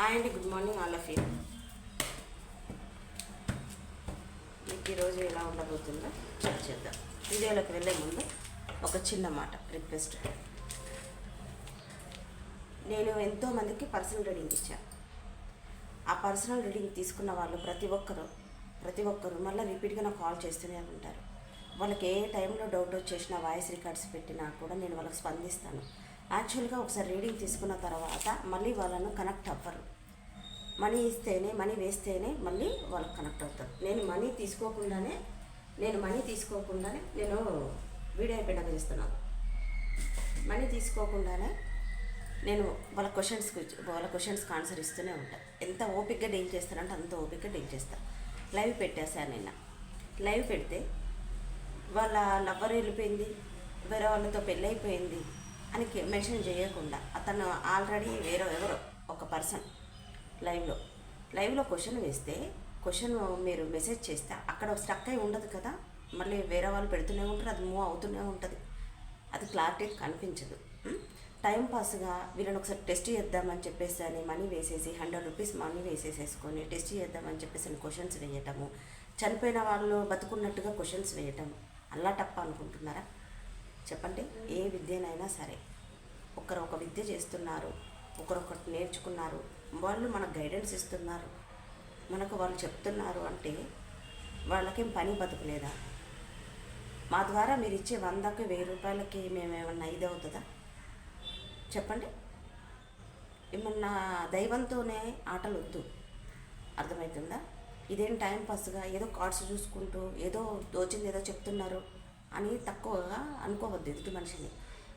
Hi అండి good morning all of you. మీకు ఈరోజు ఎలా ఉండబోతుందో చెక్ చేద్దాం. వీడియోలోకి వెళ్ళే ముందు ఒక చిన్న మాట రిక్వెస్ట్. నేను ఎంతోమందికి పర్సనల్ రీడింగ్ ఇచ్చాను ఆ పర్సనల్ రీడింగ్ తీసుకున్న వాళ్ళు ప్రతి ఒక్కరు ప్రతి ఒక్కరు మళ్ళీ రిపీట్గా నాకు కాల్ చేస్తూనే ఉంటారు. వాళ్ళకి ఏ టైంలో డౌట్ వచ్చేసిన వాయిస్ రికార్డ్స్ పెట్టినా కూడా నేను వాళ్ళకి స్పందిస్తాను. యాక్చువల్గా ఒకసారి రీడింగ్ తీసుకున్న తర్వాత మళ్ళీ వాళ్ళను కనెక్ట్ అవ్వరు. మనీ ఇస్తేనే మనీ వేస్తేనే మళ్ళీ వాళ్ళకి కనెక్ట్ అవుతారు. నేను మనీ తీసుకోకుండానే నేను మనీ తీసుకోకుండానే నేను వీడియో అయిపోయాక చేస్తున్నాను. మనీ తీసుకోకుండానే నేను వాళ్ళ క్వశ్చన్స్కి వాళ్ళ క్వశ్చన్స్కి ఆన్సర్ ఇస్తూనే ఉంటాను ఎంత ఓపిక్గా డీల్ చేస్తానంటే అంత ఓపిక్గా డీల్ చేస్తాను లైవ్ పెట్టేశాను నిన్న. లైవ్ పెడితే వాళ్ళ లవ్వర్ వెళ్ళిపోయింది వేరే వాళ్ళతో పెళ్ళైపోయింది అని మెన్షన్ చేయకుండా అతను ఆల్రెడీ వేరే ఎవరో ఒక పర్సన్ లైవ్లో లైవ్లో క్వశ్చన్ వేస్తే క్వశ్చన్ మీరు మెసేజ్ చేస్తే అక్కడ స్టక్ అయి ఉండదు కదా మళ్ళీ వేరే వాళ్ళు పెడుతూనే ఉంటారు అది మూవ్ అవుతూనే ఉంటుంది. అది క్లారిటీ కనిపించదు. టైం పాస్గా వీళ్ళని ఒకసారి టెస్ట్ చేద్దామని చెప్పేసి అని మనీ వేసేసి హండ్రెడ్ రూపీస్ మనీ వేసేసేసుకొని టెస్ట్ చేద్దామని చెప్పేసి అని క్వశ్చన్స్ వేయటము చనిపోయిన వాళ్ళు బతుకున్నట్టుగా క్వశ్చన్స్ వేయటం అల్లా తప్ప అనుకుంటున్నారా? చెప్పండి ఏ విద్యనైనా సరే. ఒకరు ఒక విద్య చేస్తున్నారు ఒకరొకటి నేర్చుకున్నారు. వాళ్ళు మనకు గైడెన్స్ ఇస్తున్నారు. మనకు వాళ్ళు చెప్తున్నారు అంటే వాళ్ళకేం పని బతుకులేదా? మా ద్వారా మీరు ఇచ్చే వందకి వెయ్యి రూపాయలకి మేమేమన్నా ఇది అవుతుందా చెప్పండి. ఏమన్నా దైవంతోనే ఆటలు వద్దు. అర్థమవుతుందా ఇదేం టైం పాస్గా? ఏదో కార్డ్స్ చూసుకుంటూ ఏదో దోచింది ఏదో చెప్తున్నారు అని తక్కువగా అనుకోవద్దు ఎదుటి మనిషిని.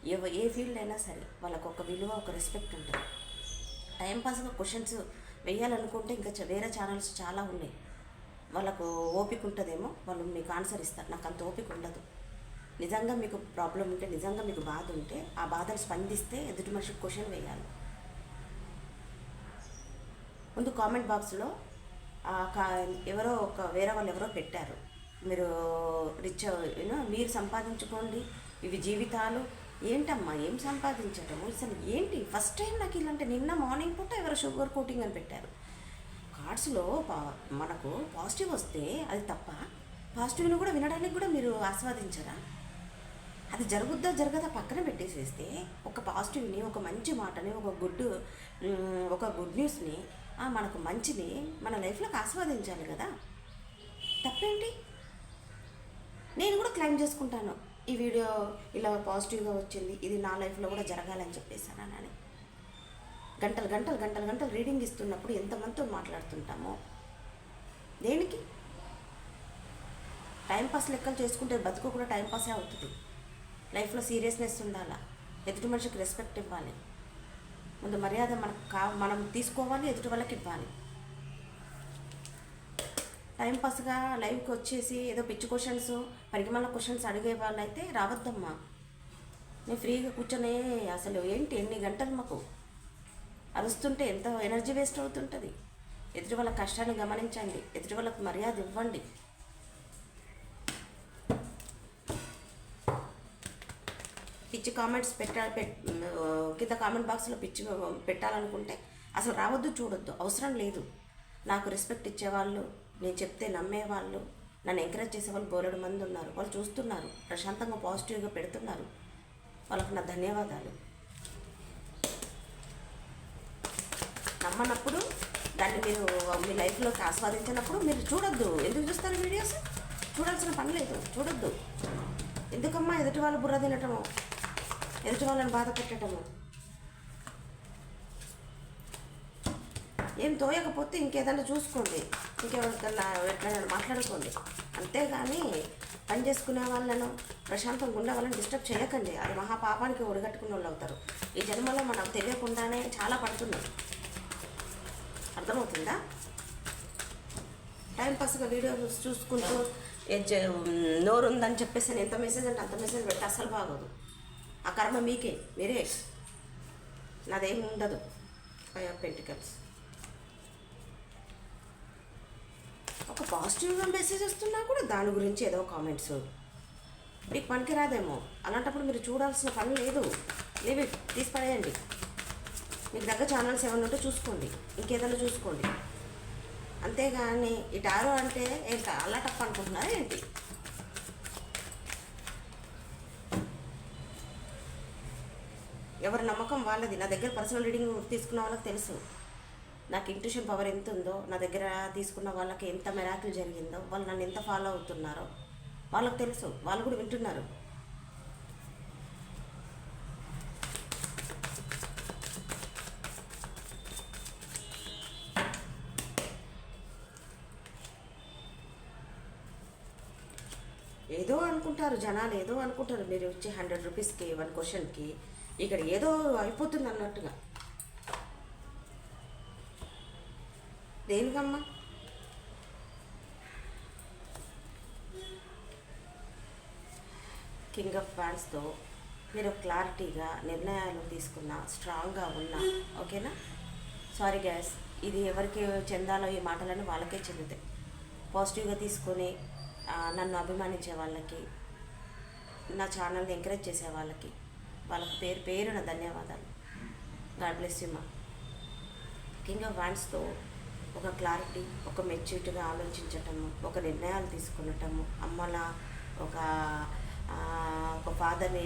ఎవ ఏ ఫీల్డ్ అయినా సరే వాళ్ళకు ఒక విలువ ఒక రెస్పెక్ట్ ఉంటుంది. టైంపాస్గా క్వశ్చన్స్ వేయాలనుకుంటే ఇంకా వేరే ఛానల్స్ చాలా ఉన్నాయి. వాళ్ళకు ఓపిక ఉంటుందేమో వాళ్ళు మీకు ఆన్సర్ ఇస్తారు. నాకు అంత ఓపిక ఉండదు. నిజంగా మీకు ప్రాబ్లం ఉంటే నిజంగా మీకు బాధ ఉంటే ఆ బాధను స్పందిస్తే ఎదుటి మనిషికి క్వశ్చన్ వేయాలి. ముందు కామెంట్ బాక్స్లో ఆ కా ఎవరో ఒక వేరే వాళ్ళు ఎవరో పెట్టారు. మీరు రిచ్ యూనో మీరు సంపాదించుకోండి. ఇవి జీవితాలు. ఏంటమ్మా ఏం సంపాదించటము అసలు ఏంటి? ఫస్ట్ టైం నాకు ఇలాంటి నిన్న మార్నింగ్ పూట ఎవరో షుగర్ కోటింగ్ అని పెట్టారు. కార్డ్స్లో పా మనకు పాజిటివ్ వస్తే అది తప్ప పాజిటివ్ను కూడా వినడానికి కూడా మీరు ఆస్వాదించరా? అది జరుగుద్దా జరగదా పక్కన పెట్టేసేస్తే ఒక పాజిటివ్ని ఒక మంచి మాటని ఒక గుడ్ ఒక గుడ్ న్యూస్ని మనకు మంచిని మన లైఫ్లోకి ఆస్వాదించాలి కదా? తప్పేంటి? నేను కూడా క్లైమ్ చేసుకుంటాను. ఈ వీడియో ఇలా పాజిటివ్గా వచ్చింది ఇది నా లైఫ్లో కూడా జరగాలని చెప్పేసాను అని గంటలు గంటలు గంటలు గంటలు రీడింగ్ ఇస్తున్నప్పుడు ఎంతమందితో మాట్లాడుతుంటామో. దేనికి? టైంపాస్ లెక్కలు చేసుకుంటే బతుకు కూడా టైంపాసే అవుతుంది. లైఫ్లో సీరియస్నెస్ ఉండాలా? ఎదుటి మనిషికి రెస్పెక్ట్ ఇవ్వాలి. ముందు మర్యాద మనకు కా మనం తీసుకోవాలి ఎదుటి వాళ్ళకి ఇవ్వాలి. టైంపాస్గా లైవ్కి వచ్చేసి ఏదో పిచ్చి క్వశ్చన్స్ పరిగమల క్వశ్చన్స్ అడిగే వాళ్ళైతే రావద్దమ్మా. నేను ఫ్రీగా కూర్చొని అసలు ఏంటి ఎన్ని గంటలు మాకు? అరుస్తుంటే ఎంత ఎనర్జీ వేస్ట్ అవుతుంటుంది. ఎదుటి వాళ్ళ కష్టాన్ని గమనించండి ఎదుటి వాళ్ళకి మర్యాద ఇవ్వండి. పిచ్చి కామెంట్స్ పెట్టా పెట్ కింద కామెంట్ బాక్స్లో పిచ్చి పెట్టాలనుకుంటే అసలు రావద్దు చూడొద్దు. అవసరం లేదు. నాకు రెస్పెక్ట్ ఇచ్చేవాళ్ళు నేను చెప్తే నమ్మేవాళ్ళు నన్ను ఎంకరేజ్ చేసేవాళ్ళు బోలెడు మంది ఉన్నారు. వాళ్ళు చూస్తున్నారు ప్రశాంతంగా పాజిటివ్గా పెడుతున్నారు. వాళ్ళకు నా ధన్యవాదాలు. నమ్మనప్పుడు దాన్ని మీరు మీ లైఫ్లోకి ఆస్వాదించినప్పుడు మీరు చూడొద్దు. ఎందుకు చూస్తారు వీడియోస్ చూడాల్సిన పని లేదు. చూడొద్దు. ఎందుకమ్మా ఎదుటి వాళ్ళు బుర్ర తినటము? ఎదుటి వాళ్ళని బాధ పెట్టడము ఏం తోయకపోతే ఇంకేదైనా చూసుకోండి. ఇంకెవరికన్నా ఎట్లైనా మాట్లాడుకోండి. అంతేగాని పని చేసుకునే వాళ్ళను ప్రశాంతంగా ఉండే వాళ్ళని డిస్టర్బ్ చేయకండి. అది మహాపాపానికి ఒడిగట్టుకున్న వాళ్ళు అవుతారు. ఈ జన్మలో మనకు తెలియకుండానే చాలా పడుతున్నాం. అర్థమవుతుందా? టైంపాస్గా వీడియో వీడియోస్ చూసుకుంటూ ఏ జ- నోరు ఉందని చెప్పేసి నేను ఎంత మెసేజ్ అంటే అంత మెసేజ్ పెట్టి అసలు బాగోదు. ఆ కర్మ మీకే మీరే. నాదేం ఉండదు. ఫైవ్ ఆఫ్ పెంటికల్స్ ఒక పాజిటివ్గా మెసేజ్ వస్తున్నా కూడా దాని గురించి ఏదో కామెంట్స్ మీకు పనికిరాదేమో. అలాంటప్పుడు మీరు చూడాల్సిన పని లేదు. లేవి తీసి పడేయండి మీకు దగ్గర ఛానల్స్ ఏమైనా ఉంటే చూసుకోండి. ఇంకేదైనా చూసుకోండి. అంతేగాని ఈ టారో అంటే ఏంట? అలా టప్ అనుకుంటున్నారా ఏంటి? ఎవరి నమ్మకం వాళ్ళది. నా దగ్గర పర్సనల్ రీడింగ్ తీసుకున్న వాళ్ళకి తెలుసు. నాకు ఇంట్యూషన్ పవర్ ఎంత ఉందో నా దగ్గర తీసుకున్న వాళ్ళకి ఎంత మెరాకిల్ జరిగిందో వాళ్ళు నన్ను ఎంత ఫాలో అవుతున్నారో వాళ్ళకి తెలుసు. వాళ్ళు కూడా వింటున్నారు. ఏదో అనుకుంటారు జనాలు ఏదో అనుకుంటారు. మీరు వచ్చి హండ్రెడ్ రూపీస్కి వన్ క్వశ్చన్కి ఇక్కడ ఏదో అయిపోతుంది అన్నట్టుగా. దేనికమ్మా? కింగ్ ఆఫ్ ఫ్యాన్స్తో మీరు క్లారిటీగా నిర్ణయాలు తీసుకున్న స్ట్రాంగ్గా ఉన్న ఓకేనా? సారీ గ్యాస్ ఇది ఎవరికి చెందాలో ఈ మాటలను వాళ్ళకే చెందుతాయి. పాజిటివ్గా తీసుకొని నన్ను అభిమానించే వాళ్ళకి నా ఛానల్ని ఎంకరేజ్ చేసే వాళ్ళకి వాళ్ళకి పేరు పేరున ధన్యవాదాలు. గాడ్ బ్లెస్ యూ మా. కింగ్ ఆఫ్ వ్యాండ్స్తో ఒక క్లారిటీ ఒక మెచ్యూరిటీగా ఆలోచించటము ఒక నిర్ణయాలు తీసుకునటము అమ్మలా ఒక ఒక ఫాదర్ని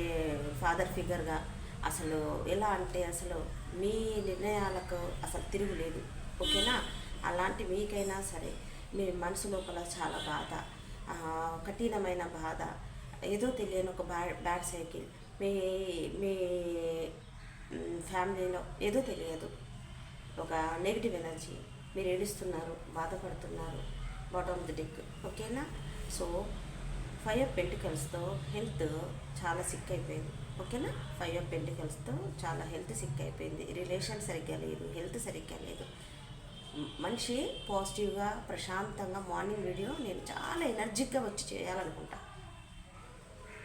ఫాదర్ ఫిగర్గా అసలు ఎలా అంటే అసలు మీ నిర్ణయాలకు అసలు తిరుగులేదు ఓకేనా? అలాంటి మీకైనా సరే మీ మనసు లోపల చాలా బాధ కఠినమైన బాధ ఏదో తెలియని ఒక బ్యాడ్ బ్యాడ్ సైకిల్ మీ మీ ఫ్యామిలీలో ఏదో తెలియదు. ఒక నెగిటివ్ ఎనర్జీ మీరు ఏడుస్తున్నారు బాధపడుతున్నారు బాటమ్ ఆఫ్ ది డిక్ ఓకేనా? సో ఫైవ్ ఆఫ్ పెంటికల్స్తో హెల్త్ చాలా సిక్ అయిపోయింది. ఓకేనా? ఫైవ్ ఆఫ్ పెంటికల్స్తో చాలా హెల్త్ సిక్ అయిపోయింది. రిలేషన్ సరిగ్గా లేదు హెల్త్ సరిగ్గా లేదు. మనిషి పాజిటివ్గా ప్రశాంతంగా మార్నింగ్ వీడియో నేను చాలా ఎనర్జిక్గా వచ్చి చేయాలనుకుంటా.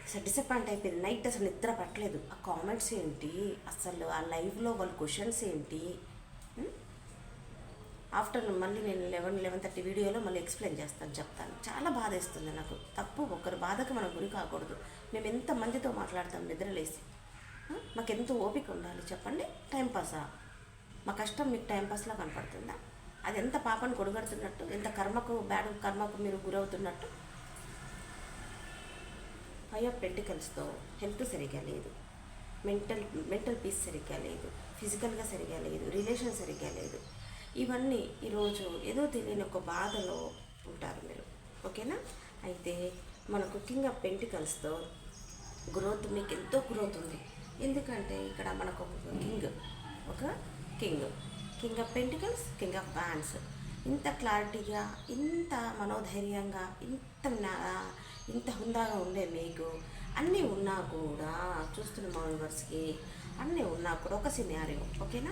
అసలు డిసప్పాయింట్ అయిపోయింది. నైట్ అసలు నిద్ర పట్టలేదు. ఆ కామెంట్స్ ఏంటి? అసలు ఆ లైవ్లో వాళ్ళ క్వశ్చన్స్ ఏంటి? ఆఫ్టర్నూన్ మళ్ళీ నేను లెవెన్ లెవెన్ థర్టీ వీడియోలో మళ్ళీ ఎక్స్ప్లెయిన్ చేస్తాను చెప్తాను. చాలా బాధ వేస్తుంది నాకు. తప్పు ఒకరి బాధకు మనం గురి కాకూడదు. మేము ఎంత మందితో మాట్లాడతాం నిద్రలేసి? మాకెంతో మాకు ఎంత ఓపిక ఉండాలి చెప్పండి. టైంపాసా మా కష్టం మీకు టైంపాస్లా కనపడుతుందా? అది ఎంత పాపను కొడుగడుతున్నట్టు? ఎంత కర్మకు బ్యాడ్ కర్మకు మీరు గురవుతున్నట్టు? ఫైవ్ ఆఫ్ పెంటికల్స్తో హెల్త్ సరిగ్గా లేదు. మెంటల్ మెంటల్ పీస్ సరిగ్గా లేదు. ఫిజికల్గా సరిగా లేదు. రిలేషన్ సరిగ్గా లేదు. ఇవన్నీ ఈరోజు ఏదో తెలియని ఒక బాధలో ఉంటారు మీరు. ఓకేనా? అయితే మన కుకింగ్ ఆఫ్ పెంటికల్స్తో గ్రోత్ మీకు ఎంతో గ్రోత్ ఉంది. ఎందుకంటే ఇక్కడ మనకు ఒక కింగ్ ఒక king. King of pentacles king of wands ఇంత క్లారిటీగా ఇంత మనోధైర్యంగా ఇంత ఇంత హుందాగా ఉండే మీకు. అన్నీ ఉన్నా కూడా చూస్తున్న మా వ్యూవర్స్కి అన్నీ ఉన్నా కూడా ఒక సినారియో. ఓకేనా?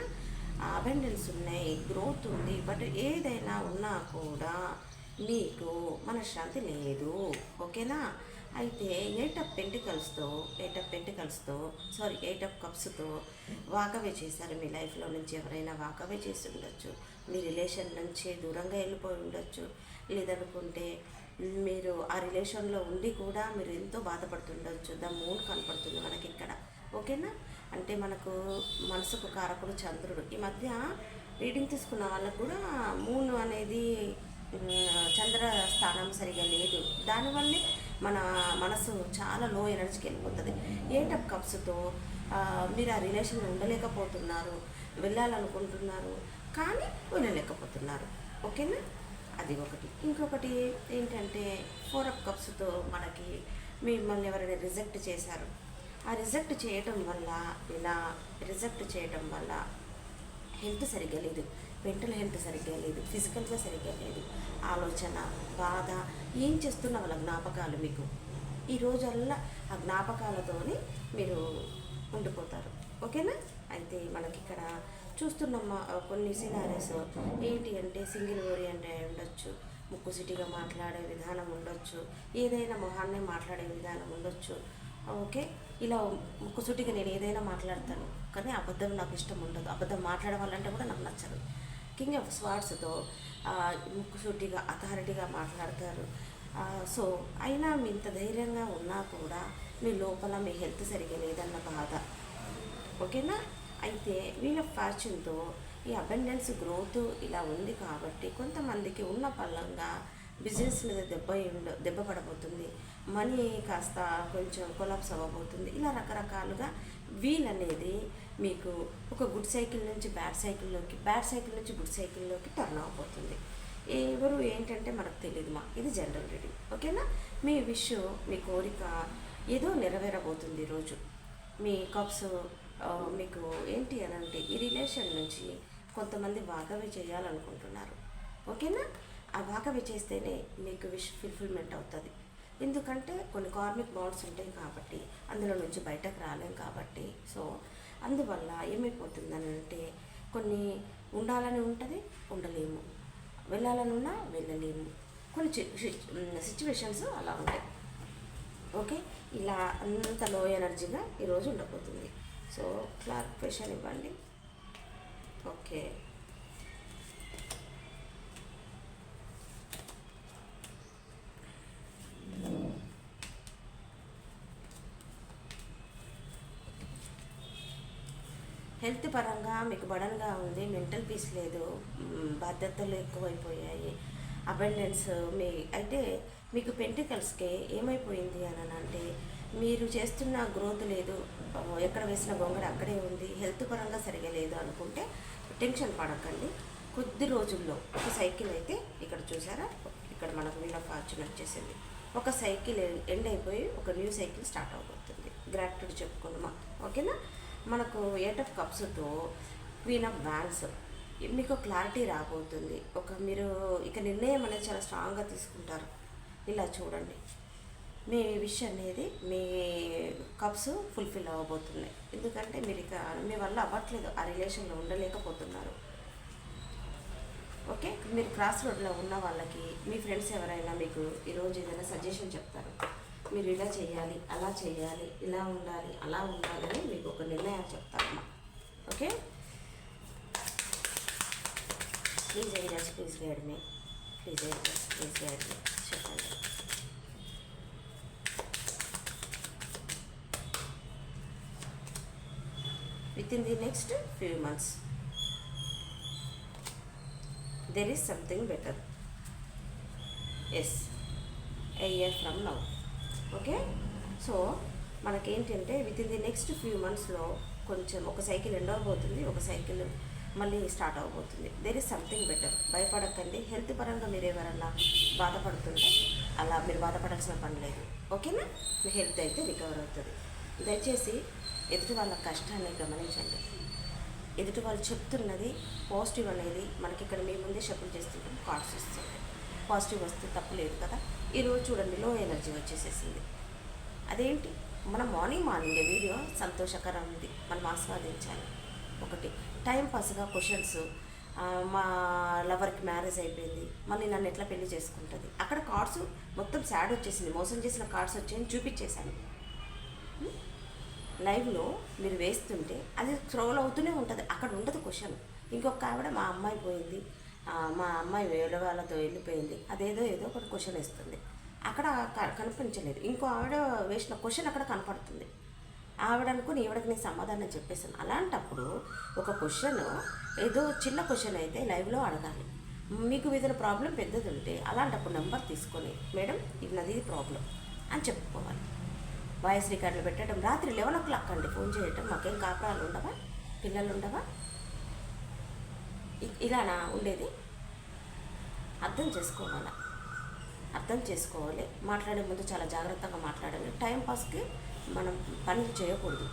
అబెండెన్స్ ఉన్నాయి గ్రోత్ ఉంది బట్ ఏదైనా ఉన్నా కూడా మీకు మనశ్శాంతి లేదు. ఓకేనా? అయితే ఎయిట్ ఆఫ్ పెంటికల్స్తో ఎయిట్ ఆఫ్ పెంటికల్స్తో సారీ ఎయిట్ ఆఫ్ కప్స్తో వాకవే చేశారు మీ లైఫ్లో నుంచి ఎవరైనా వాకవే చేసి ఉండొచ్చు. మీ రిలేషన్ నుంచి దూరంగా వెళ్ళిపోయి ఉండొచ్చు. లేదనుకుంటే మీరు ఆ రిలేషన్లో ఉండి కూడా మీరు ఎంతో బాధపడుతుండొచ్చు. ద మూన్ కనపడుతుంది మనకి ఇక్కడ. ఓకేనా? అంటే మనకు మనసుకు కారకుడు చంద్రుడు. ఈ మధ్య రీడింగ్ తీసుకున్న వాళ్ళకు కూడా మూన్ అనేది చంద్ర స్థానం సరిగా లేదు. దానివల్లే మన మనసు చాలా లో ఎనర్జీకి వెళ్ళిపోతుంది. ఎయిట్ ఆఫ్ కప్స్తో మీరు ఆ రిలేషన్ ఉండలేకపోతున్నారు వెళ్ళాలనుకుంటున్నారు కానీ వెళ్ళలేకపోతున్నారు ఓకేనా? అది ఒకటి. ఇంకొకటి ఏంటంటే ఫోర్ ఆఫ్ కప్స్తో మనకి మిమ్మల్ని ఎవరైనా రిజెక్ట్ చేశారు. ఆ రిజెక్ట్ చేయటం వల్ల ఇలా రిజెక్ట్ చేయటం వల్ల హెల్త్ సరిగ్గా లేదు. మెంటల్ హెల్త్ సరిగ్గా లేదు. ఫిజికల్గా సరిగ్గా లేదు. ఆలోచన బాధ ఏం చేస్తున్న వాళ్ళ జ్ఞాపకాలు మీకు? ఈ రోజల్లా ఆ జ్ఞాపకాలతోని మీరు ఉండిపోతారు. ఓకేనా? అయితే మనకి ఇక్కడ చూస్తున్నమ్మ కొన్ని సినారీస్ ఏంటి అంటే సింగిల్ ఓరియంట్ అయి ఉండొచ్చు ముక్కు సిటీగా మాట్లాడే విధానం ఉండొచ్చు ఏదైనా మొహాన్నే మాట్లాడే విధానం ఉండొచ్చు. ఓకే? ఇలా ముక్కుసూటిగా నేను ఏదైనా మాట్లాడతాను కానీ అబద్ధం నాకు ఇష్టం ఉండదు. అబద్ధం మాట్లాడవాలంటే కూడా నాకు నచ్చదు. కింగ్ ఆఫ్ స్వార్డ్స్తో ముక్కుసూటిగా అథారిటీగా మాట్లాడతారు. సో అయినా మీ ఇంత ధైర్యంగా ఉన్నా కూడా మీ లోపల మీ హెల్త్ సరిగా లేదన్న బాధ. ఓకేనా? అయితే వీళ్ళ ఫ్యాషన్తో ఈ అబెండెన్స్ గ్రోత్ ఇలా ఉంది కాబట్టి కొంతమందికి ఉన్న పళ్ళంగా బిజినెస్ మీద దెబ్బ దెబ్బ పడబోతుంది. మనీ కాస్త కొంచెం కొలాప్స్ అవ్వబోతుంది. ఇలా రకరకాలుగా వీల్ అనేది మీకు ఒక గుడ్ సైకిల్ నుంచి బ్యాడ్ సైకిల్లోకి బ్యాడ్ సైకిల్ నుంచి గుడ్ సైకిల్లోకి టర్న్ అవ్వబోతుంది. ఎవరు ఏంటంటే మనకు తెలియదు మా ఇది జనరల్ రీడింగ్. ఓకేనా? మీ విష్ మీ కోరిక ఏదో నెరవేరబోతుంది ఈరోజు. మీ కప్స్ మీకు ఏంటి అని అంటే ఈ రిలేషన్ నుంచి కొంతమంది బాగా చేయాలనుకుంటున్నారు. ఓకేనా? వాకవి చేస్తేనే మీకు విష్ ఫుల్ఫిల్మెంట్ అవుతుంది. ఎందుకంటే కొన్ని కార్మిక్ బాండ్స్ ఉంటాయి కాబట్టి అందులో నుంచి బయటకు రాలేం కాబట్టి. సో అందువల్ల ఏమైపోతుందని అంటే కొన్ని ఉండాలని ఉంటుంది ఉండలేము. వెళ్ళాలని ఉన్నా వెళ్ళలేము. కొన్ని సిచ్యువేషన్స్ అలా ఉంటాయి. ఓకే? ఇలా అంత లో ఎనర్జీగా ఈరోజు ఉండబోతుంది. సో క్లారిఫికేషన్ ఇవ్వండి. ఓకే. హెల్త్ పరంగా మీకు బడన్గా ఉంది మెంటల్ పీస్ లేదు బాధ్యతలు ఎక్కువైపోయాయి అబెండెన్స్ మీ అయితే మీకు పెంటికల్స్కి ఏమైపోయింది అని అంటే మీరు చేస్తున్న గ్రోత్ లేదు ఎక్కడ వేసిన గొంగడ అక్కడే ఉంది హెల్త్ పరంగా సరిగా లేదు అనుకుంటే టెన్షన్ పడకండి. కొద్ది రోజుల్లో ఒక సైకిల్ అయితే ఇక్కడ చూసారా? ఇక్కడ మనకు వీల్ ఆఫ్ ఫార్చ్యూన్ వచ్చేసింది. ఒక సైకిల్ ఎండ్ అయిపోయి ఒక న్యూ సైకిల్ స్టార్ట్ అవబోతుంది. గ్రాట్యుడ్ చెప్పుకుందామా ఓకేనా? మనకు ఎయిట్ ఆఫ్ కప్స్తో క్వీన్ ఆఫ్ వ్యాన్స్ మీకు క్లారిటీ రాబోతుంది. ఒక మీరు ఇక నిర్ణయం అనేది చాలా స్ట్రాంగ్గా తీసుకుంటారు. ఇలా చూడండి. మీ విష్ అనేది మీ కప్స్ ఫుల్ఫిల్ అవ్వబోతున్నాయి. ఎందుకంటే మీరు ఇక మీ వల్ల అవ్వట్లేదు. ఆ రిలేషన్లో ఉండలేకపోతున్నారు. ఓకే మీరు క్రాస్ రోడ్లో ఉన్న వాళ్ళకి మీ ఫ్రెండ్స్ ఎవరైనా మీకు ఈరోజు ఏదైనా సజెషన్ చెప్తారు? మీరు ఇలా చేయాలి అలా చేయాలి ఇలా ఉండాలి అలా ఉండాలని మీకు ఒక నిర్ణయం చెప్తారమ్మా. Okay? Please areas please guide me please areas please guide me చెప్పండి within the next few months there is something better as a year from now okay? So మనకేంటంటే within the next few మంత్స్లో కొంచెం ఒక cycle end అవబోతుంది ఒక cycle మళ్ళీ start అవబోతుంది. There is something better భయపడకండి. హెల్త్ పరంగా మీరు ఎవరన్నా బాధపడుతుంటే అలా మీరు బాధపడాల్సిన పని లేదు. ఓకేనా? మీ హెల్త్ అయితే రికవర్ అవుతుంది. దయచేసి ఎదుటి వాళ్ళ కష్టాన్ని గమనించండి. ఎదుటి వాళ్ళు చెప్తున్నది పాజిటివ్ అనేది మనకి ఇక్కడ మీ ముందే షఫుల్ చేస్తుంటాం కార్డ్స్ వస్తుంది పాజిటివ్ వస్తే తప్పు లేదు కదా? ఈరోజు చూడండి లో ఎనర్జీ వచ్చేసేసింది. అదేంటి? మన మార్నింగ్ మార్నింగ్ వీడియో సంతోషకరం ఉంది మనం ఆస్వాదించాలి. ఒకటి టైం పాస్గా క్వశ్చన్స్ మా లవర్కి మ్యారేజ్ అయిపోయింది. మళ్ళీ నన్ను ఎట్లా పెళ్ళి చేసుకుంటుంది? అక్కడ కార్డ్స్ మొత్తం సాడ్ వచ్చేసింది. మోసం చేసిన కార్డ్స్ వచ్చాయని చూపించేశాను. లైవ్లో మీరు వేస్తుంటే అది స్క్రోల్ అవుతూనే ఉంటుంది. అక్కడ ఉండదు క్వశ్చన్ ఇంకొక ఆవిడ మా అమ్మాయి పోయింది. మా అమ్మాయి వేరే వాళ్ళతో వెళ్ళిపోయింది. అదేదో ఏదో ఒకటి క్వశ్చన్ ఇస్తుంది అక్కడ క- కనిపించలేదు. ఇంకో ఆవిడ వేసిన క్వశ్చన్ అక్కడ కనపడుతుంది. ఆవిడ అనుకుని ఈవిడకి నేను సమాధానం చెప్పేసాను అలాంటప్పుడు ఒక క్వశ్చన్ ఏదో చిన్న క్వశ్చన్ అయితే లైవ్లో అడగాలి. మీకు ఏదైనా ప్రాబ్లం పెద్దది ఉంటే అలాంటప్పుడు నెంబర్ తీసుకొని మేడం ఇది నాది ప్రాబ్లం అని చెప్పుకోవాలి. వాయిస్ రికార్డులు పెట్టడం రాత్రి లెవెన్ ఓ క్లాక్ అండి. ఫోన్ చేయటం మాకేం కాపురాలు ఉండవా? పిల్లలు ఉండవా? ఇ- ఇలానా ఉండేది? అర్థం చేసుకోవాలి. అర్థం చేసుకోవాలి. మాట్లాడే ముందు చాలా జాగ్రత్తగా మాట్లాడాలి. టైం పాస్కి మనం పనులు చేయకూడదు.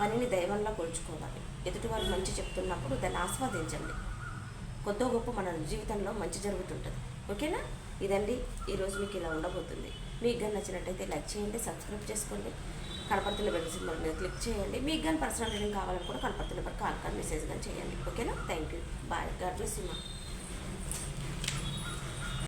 పనిని దైవంలా కొలుచుకోవాలి. ఎదుటి వాళ్ళు మంచి చెప్తున్నప్పుడు దాన్ని ఆస్వాదించండి. కొత్త గొప్ప మన జీవితంలో మంచి జరుగుతుంటుంది. ఓకేనా? ఇదండి. ఈరోజు మీకు ఇలా ఉండబోతుంది. మీకు కానీ నచ్చినట్టయితే లైక్ చేయండి సబ్స్క్రైబ్ చేసుకోండి. కనపడుతున్న బెల్ సింబల్ మీద క్లిక్ చేయండి. మీకు కానీ పర్సనల్ రీడింగ్ కావాలని కూడా కనపడుతున్న కాల్ కానీ మెసేజ్ కానీ చేయండి. ఓకేనా? Thank you bye God bless you